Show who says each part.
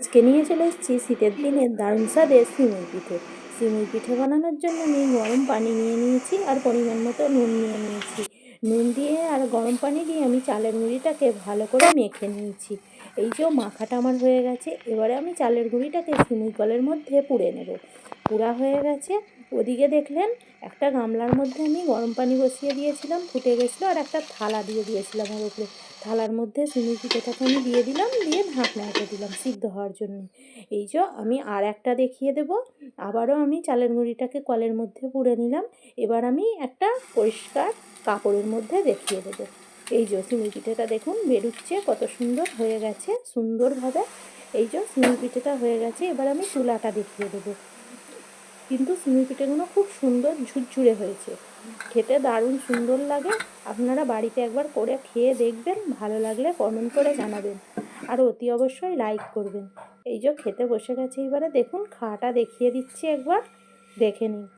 Speaker 1: আজকে নিয়ে চলে এসেছি শীতের দিনে দারুণ স্বাদের সিমুই পিঠে। সিমুই পিঠে বানানোর জন্য আমি গরম পানি নিয়ে নিয়েছি আর পরিমাণ মতো নুন নিয়ে নিয়েছি। নুন দিয়ে আর গরম পানি দিয়ে আমি চালের গুঁড়িটাকে ভালো করে মেখে নিয়েছি। এই যে মাখাটা আমার হয়ে গেছে, এবারে আমি চালের গুঁড়িটাকে সিমুই কলের মধ্যে পুড়ে নেব। পুরা হয়ে গেছে। ওদিকে দেখলেন একটা গামলার মধ্যে আমি গরম পানি বসিয়ে দিয়েছিলাম, ফুটে গেছিল আর একটা থালা দিয়ে দিয়েছিলাম ওর উপরে। থালার মধ্যে সিমুই পিঠেটাকে আমি দিয়ে দিলাম, দিয়ে ঢাকনা রেখে দিলাম সিদ্ধ হওয়ার জন্য। এই যে আমি আর একটা দেখিয়ে দেব। আবারও আমি চালের মুড়িটাকে কলের মধ্যে পুড়ে নিলাম। এবার আমি একটা পরিষ্কার কাপড়ের মধ্যে দেখিয়ে দেবো। এই যে সিমুই পিঠেটা দেখুন, বেরুচ্ছে, কত সুন্দর হয়ে গেছে, সুন্দরভাবে। এই যে সিমুই পিঠেটা হয়ে গেছে, এবার আমি চুলাটা দেখিয়ে দেবো। কিন্তু সিমুই পিঠেগুলো খুব সুন্দর ঝুরঝুরে হয়েছে। খেতে দারুণ সুন্দর লাগে। আপনারা বাড়িতে একবার করে খেয়ে দেখবেন, ভালো লাগলে কমেন্ট করে জানাবেন। আর অতি অবশ্যই লাইক করবেন। এই যে খেতে বসে গেছে, এবারে দেখুন খাওয়াটা দেখিয়ে দিচ্ছি একবার, দেখে নিন।